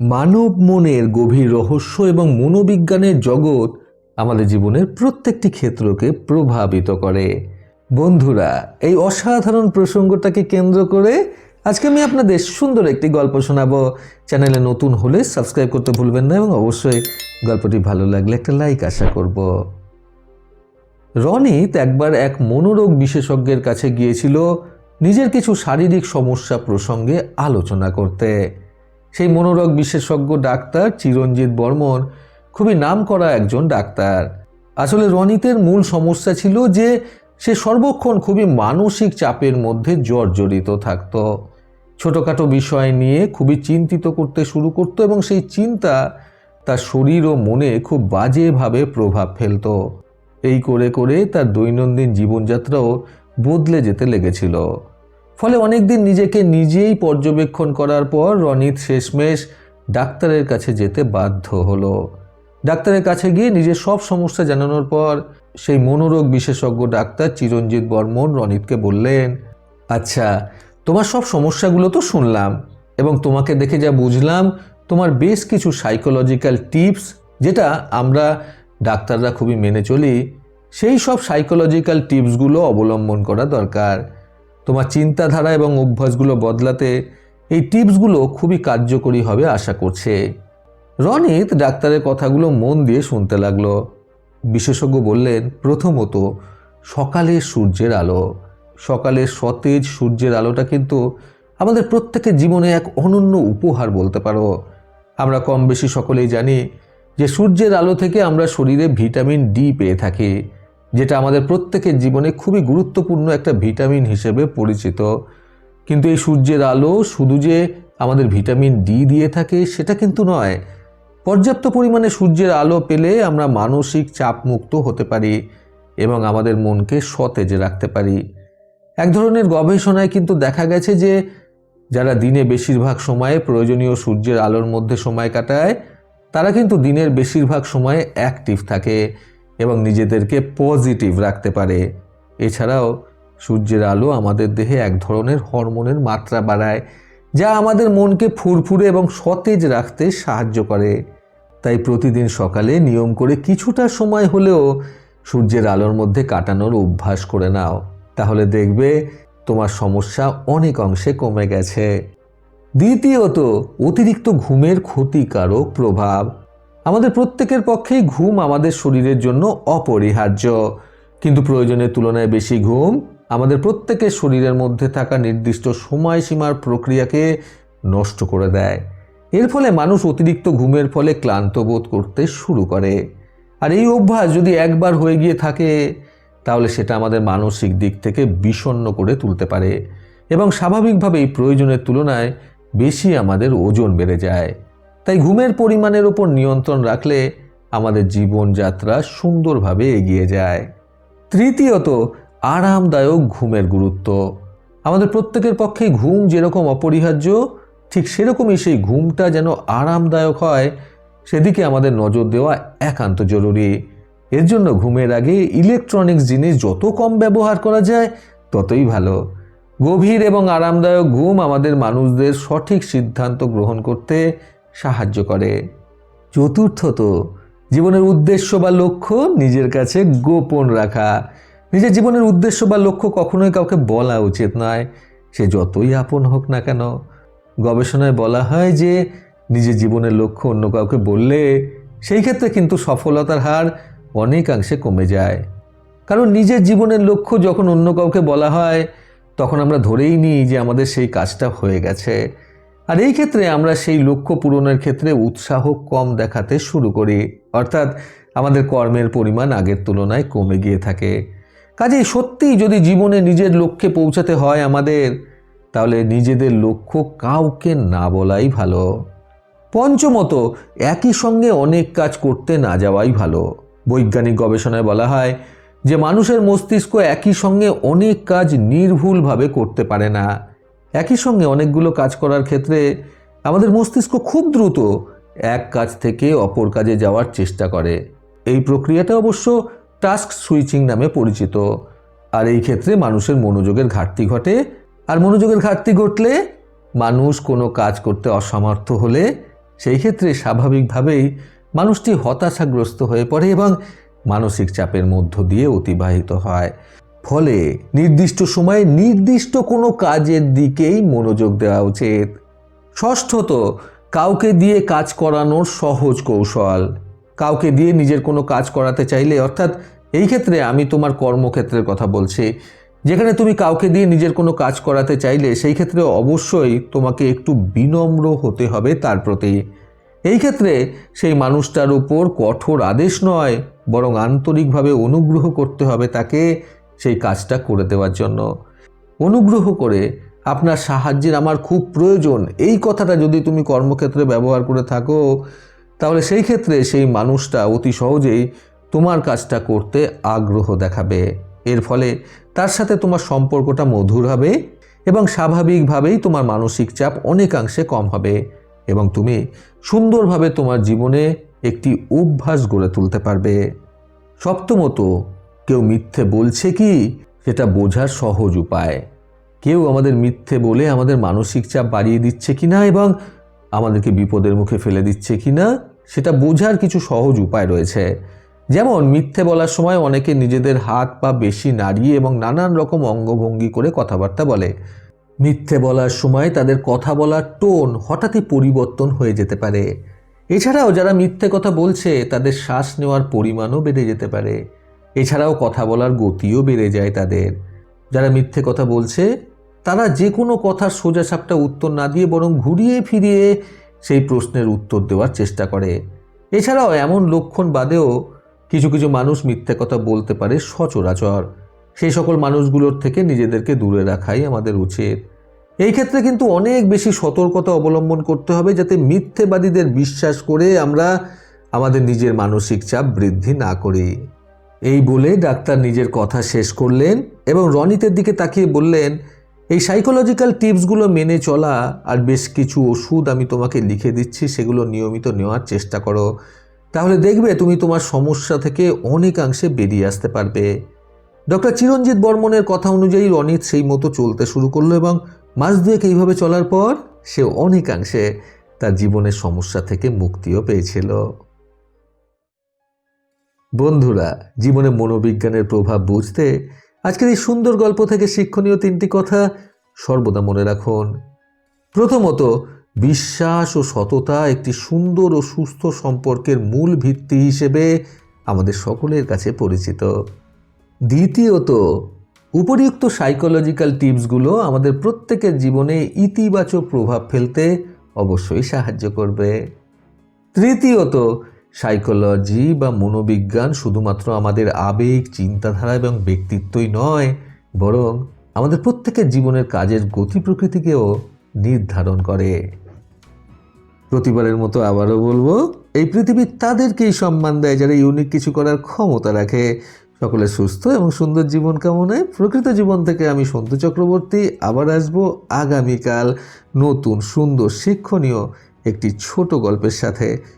মানব মনের গভীর রহস্য এবং মনোবিজ্ঞানের জগৎ আমাদের জীবনের প্রত্যেকটি ক্ষেত্রকে প্রভাবিত করে। বন্ধুরা, এই অসাধারণ প্রসঙ্গটাকে কেন্দ্র করে আজকে আমি আপনাদের সুন্দর একটি গল্প শোনাবো। চ্যানেলে নতুন হলে সাবস্ক্রাইব করতে ভুলবেন না এবং অবশ্যই গল্পটি ভালো লাগলে একটা লাইক আশা করব। রনিত একবার এক মনোরোগ বিশেষজ্ঞের কাছে গিয়েছিল নিজের কিছু শারীরিক সমস্যা প্রসঙ্গে আলোচনা করতে। সেই মনোরোগ বিশেষজ্ঞ ডাক্তার চিরঞ্জিত বর্মন খুবই নামকরা একজন ডাক্তার। আসলে রনিতের মূল সমস্যা ছিল যে সে সর্বক্ষণ খুবই মানসিক চাপের মধ্যে জর্জরিত থাকত। ছোটোখাটো বিষয় নিয়ে খুবই চিন্তিত করতে শুরু করতো এবং সেই চিন্তা তার শরীর ও মনে খুব বাজেভাবে প্রভাব ফেলতো। এই করে করে তার দৈনন্দিন জীবনযাত্রাও বদলে যেতে লেগেছিল। ফলে অনেকদিন নিজেকে নিজেই পর্যবেক্ষণ করার পর রনিত শেষমেশ ডাক্তারের কাছে যেতে বাধ্য হলো। ডাক্তারের কাছে গিয়ে নিজের সব সমস্যা জানানোর পর সেই মনোরোগ বিশেষজ্ঞ ডাক্তার চিরঞ্জিত বর্মন রনিতকে বললেন আচ্ছা তোমার সব সমস্যাগুলো তো শুনলাম এবং তোমাকে দেখে যা বুঝলাম, তোমার বেশ কিছু সাইকোলজিক্যাল টিপস যেটা আমরা ডাক্তাররা খুবই মেনে চলি, সেই সব সাইকোলজিক্যাল টিপসগুলো অবলম্বন করা দরকার। তোমার চিন্তাধারা এবং অভ্যাসগুলো বদলাতে এই টিপসগুলো খুবই কার্যকরী হবে আশা করছে। রনিত ডাক্তারের কথাগুলো মন দিয়ে শুনতে লাগল। বিশেষজ্ঞ বললেন, প্রথমত সকালের সূর্যের আলো। সকালের সতেজ সূর্যের আলোটা কিন্তু আমাদের প্রত্যেকের জীবনে এক অনন্য উপহার বলতে পারো। আমরা কম বেশি সকলেই জানি যে সূর্যের আলো থেকে আমরা শরীরে ভিটামিন ডি পেয়ে থাকি। যেটা আমাদের প্রত্যেকের জীবনে খুবই গুরুত্বপূর্ণ একটা ভিটামিন হিসেবে পরিচিত। কিন্তু এই সূর্যের আলো শুধু যে আমাদের ভিটামিন ডি দিয়ে থাকে, সেটা কিন্তু নয়। পর্যাপ্ত পরিমাণে সূর্যের আলো পেলে আমরা মানসিক চাপমুক্ত হতে পারি এবং আমাদের মনকে সতেজ রাখতে পারি। এক ধরনের গবেষণায় কিন্তু দেখা গেছে যে যারা দিনে বেশিরভাগ সময়ে প্রয়োজনীয় সূর্যের আলোর মধ্যে সময় কাটায়, তারা কিন্তু দিনের বেশিরভাগ সময়ে অ্যাক্টিভ থাকে। এবং নিজেদেরকে পজিটিভ রাখতে পারে। এছাড়াও, সূর্যের আলো আমাদের দেহে এক ধরনের হরমোনের মাত্রা বাড়ায়, যা আমাদের মনকে ফুরফুরে এবং সতেজ রাখতে সাহায্য করে। তাই প্রতিদিন সকালে নিয়ম করে কিছুটা সময় হলেও সূর্যের আলোর মধ্যে কাটানোর অভ্যাস করে নাও। তাহলে দেখবে তোমার সমস্যা অনেক অংশে কমে গেছে। দ্বিতীয়ত, অতিরিক্ত ঘুমের ক্ষতিকারক প্রভাব। আমাদের প্রত্যেকের পক্ষেই ঘুম আমাদের শরীরের জন্য অপরিহার্য। কিন্তু প্রয়োজনের তুলনায় বেশি ঘুম আমাদের প্রত্যেকের শরীরের মধ্যে থাকা নির্দিষ্ট সময়সীমার প্রক্রিয়াকে নষ্ট করে দেয়। এর ফলে মানুষ অতিরিক্ত ঘুমের ফলে ক্লান্ত বোধ করতে শুরু করে। আর এই অভ্যাস যদি একবার হয়ে গিয়ে থাকে, তাহলে সেটা আমাদের মানসিক দিক থেকে বিষণ্ণ করে তুলতে পারে। এবং স্বাভাবিকভাবেই প্রয়োজনের তুলনায় বেশি আমাদের ওজন বেড়ে যায়। তাই ঘুমের পরিমাণের ওপর নিয়ন্ত্রণ রাখলে আমাদের জীবনযাত্রা সুন্দরভাবে এগিয়ে যায়। তৃতীয়ত, আরামদায়ক ঘুমের গুরুত্ব। আমাদের প্রত্যেকের পক্ষেই ঘুম যেরকম অপরিহার্য, ঠিক সেরকমই সেই ঘুমটা যেন আরামদায়ক হয়, সেদিকে আমাদের নজর দেওয়া একান্ত জরুরি। এর জন্য ঘুমের আগে ইলেকট্রনিক্স জিনিস যত কম ব্যবহার করা যায়, ততই ভালো। গভীর এবং আরামদায়ক ঘুম আমাদের মানুষদের সঠিক সিদ্ধান্ত গ্রহণ করতে সাহায্য করে। চতুর্থত জীবনের উদ্দেশ্য বা লক্ষ্য নিজের কাছে গোপন রাখা। নিজের জীবনের উদ্দেশ্য বা লক্ষ্য কখনোই কাউকে বলা উচিত নয়। সে যতই আপন হোক না কেন, গবেষণায় বলা হয় যে, নিজের জীবনের লক্ষ্য অন্য কাউকে বললে সেই ক্ষেত্রে কিন্তু সফলতার হার অনেকাংশে কমে যায়। কারণ নিজের জীবনের লক্ষ্য যখন অন্য কাউকে বলা হয়, তখন আমরা ধরেই নিই যে আমাদের সেই কাজটা হয়ে গেছে। আর এই ক্ষেত্রে আমরা সেই লক্ষ্য পূরণের ক্ষেত্রে উৎসাহ কম দেখাতে শুরু করি। অর্থাৎ আমাদের কর্মের পরিমাণ আগের তুলনায় কমে গিয়ে থাকে। কাজেই সত্যিই যদি জীবনে নিজের লক্ষ্যে পৌঁছাতে হয় আমাদের, তাহলে নিজেদের লক্ষ্য কাউকে না বলাই ভালো। পঞ্চমত, একই সঙ্গে অনেক কাজ করতে না যাওয়াই ভালো। বৈজ্ঞানিক গবেষণায় বলা হয় যে, মানুষের মস্তিষ্ক একই সঙ্গে অনেক কাজ নির্ভুলভাবে করতে পারে না। একই সঙ্গে অনেকগুলো কাজ করার ক্ষেত্রে আমাদের মস্তিষ্ক খুব দ্রুত এক কাজ থেকে অপর কাজে যাওয়ার চেষ্টা করে। এই প্রক্রিয়াটা অবশ্য টাস্ক সুইচিং নামে পরিচিত। আর এই ক্ষেত্রে মানুষের মনোযোগের ঘাটতি ঘটে। আর মনোযোগের ঘাটতি ঘটলে মানুষ কোনো কাজ করতে অসমর্থ হলে সেই ক্ষেত্রে স্বাভাবিকভাবেই মানুষটি হতাশাগ্রস্ত হয়ে পড়ে এবং মানসিক চাপের মধ্য দিয়ে অতিবাহিত হয়। ফলে নির্দিষ্ট সময়ে নির্দিষ্ট কোনো কাজের দিকেই মনোযোগ দেওয়া উচিত। ষষ্ঠত, কাউকে দিয়ে কাজ করানোর সহজ কৌশল। কাউকে দিয়ে নিজের কোনো কাজ করাতে চাইলে, অর্থাৎ এই ক্ষেত্রে আমি তোমার কর্মক্ষেত্রের কথা বলছি, যেখানে তুমি কাউকে দিয়ে নিজের কোনো কাজ করাতে চাইলে, সেই ক্ষেত্রে অবশ্যই তোমাকে একটু বিনম্র হতে হবে তার প্রতি। এই ক্ষেত্রে সেই মানুষটার উপর কঠোর আদেশ নয়, বরং আন্তরিকভাবে অনুগ্রহ করতে হবে তাকে সেই কাজটা করে দেওয়ার জন্য। অনুগ্রহ করে আপনার সাহায্যের আমার খুব প্রয়োজন। এই কথাটা যদি তুমি কর্মক্ষেত্রে ব্যবহার করে থাকো, তাহলে সেই ক্ষেত্রে সেই মানুষটা অতি সহজেই তোমার কাজটা করতে আগ্রহ দেখাবে। এর ফলে তার সাথে তোমার সম্পর্কটা মধুর হবে এবং স্বাভাবিকভাবেই তোমার মানসিক চাপ অনেকাংশে কম হবে এবং তুমি সুন্দরভাবে তোমার জীবনে একটি অভ্যাস গড়ে তুলতে পারবে। সপ্তমত কেউ মিথ্যে বলছে কি? সেটা বোঝার সহজ উপায়। কেউ আমাদের মিথ্যে বলে আমাদের মানসিক চাপ বাড়িয়ে দিচ্ছে কিনা এবং আমাদেরকে বিপদের মুখে ফেলে দিচ্ছে কি না, সেটা বোঝার কিছু সহজ উপায় রয়েছে। যেমন, মিথ্যে বলার সময় অনেকে নিজেদের হাত পা বেশি নাড়িয়ে এবং নানান রকম অঙ্গভঙ্গি করে কথাবার্তা বলে। মিথ্যে বলার সময় তাদের কথা বলার টোন হঠাৎই পরিবর্তন হয়ে যেতে পারে। এছাড়াও যারা মিথ্যে কথা বলছে, তাদের শ্বাস নেওয়ার পরিমাণও বেড়ে যেতে পারে। এছাড়াও কথা বলার গতিও বেড়ে যায় তাদের। যারা মিথ্যে কথা বলছে, তারা যে কোনো কথার সোজাসাপটা উত্তর না দিয়ে বরং ঘুরিয়ে ফিরিয়ে সেই প্রশ্নের উত্তর দেওয়ার চেষ্টা করে। এছাড়াও এমন লক্ষণ বাদেও কিছু কিছু মানুষ মিথ্যে কথা বলতে পারে সচরাচর। সেই সকল মানুষগুলোর থেকে নিজেদেরকে দূরে রাখাই আমাদের উচিত। এই ক্ষেত্রে কিন্তু অনেক বেশি সতর্কতা অবলম্বন করতে হবে যাতে মিথ্যেবাদীদের বিশ্বাস করে আমরা আমাদের নিজের মানসিক চাপ বৃদ্ধি না করি। এই বলে ডাক্তার নিজের কথা শেষ করলেন এবং রনিতের দিকে তাকিয়ে বললেন, এই সাইকোলজিক্যাল টিপসগুলো মেনে চলা আর বেশ কিছু ওষুধ আমি তোমাকে লিখে দিচ্ছি, সেগুলো নিয়মিত নেওয়ার চেষ্টা করো। তাহলে দেখবে তুমি তোমার সমস্যা থেকে অনেকাংশে বেরিয়ে আসতে পারবে ডক্টর চিরঞ্জিত বর্মনের কথা অনুযায়ী রনিত সেই মতো চলতে শুরু করল এবং মাস দুয়েক এইভাবে চলার পর সে অনেকাংশে তার জীবনের সমস্যা থেকে মুক্তিও পেয়েছিল। বন্ধুরা, জীবনে মনোবিজ্ঞানের প্রভাব বুঝতে আজকের এই সুন্দর গল্প থেকে শিক্ষণীয় তিনটি কথা সর্বদা মনে রাখুন। প্রথমত, বিশ্বাস ও সততা একটি সুন্দর ও সুস্থ সম্পর্কের মূল ভিত্তি হিসেবে আমাদের সকলের কাছে পরিচিত। দ্বিতীয়ত, উপরিউক্ত সাইকোলজিক্যাল টিপসগুলো আমাদের প্রত্যেকের জীবনে ইতিবাচক প্রভাব ফেলতে অবশ্যই সাহায্য করবে। তৃতীয়ত সাইকোলজি বা মনোবিজ্ঞান শুধুমাত্র আমাদের আবেগ, চিন্তাধারা এবং ব্যক্তিত্বই নয়, বরং আমাদের প্রত্যেকের জীবনের কাজের গতি প্রকৃতিকেও নির্ধারণ করে। প্রতিবারের মতো আবারও বলব, এই পৃথিবী তাদেরকেই সম্মান দেয় যারা ইউনিক কিছু করার ক্ষমতা রাখে। সকলে সুস্থ এবং সুন্দর জীবন কামনায় প্রকৃত জীবন থেকে আমি সন্তু চক্রবর্তী, আবার আসব আগামীকাল নতুন সুন্দর শিক্ষণীয় একটি ছোট গল্পের সাথে।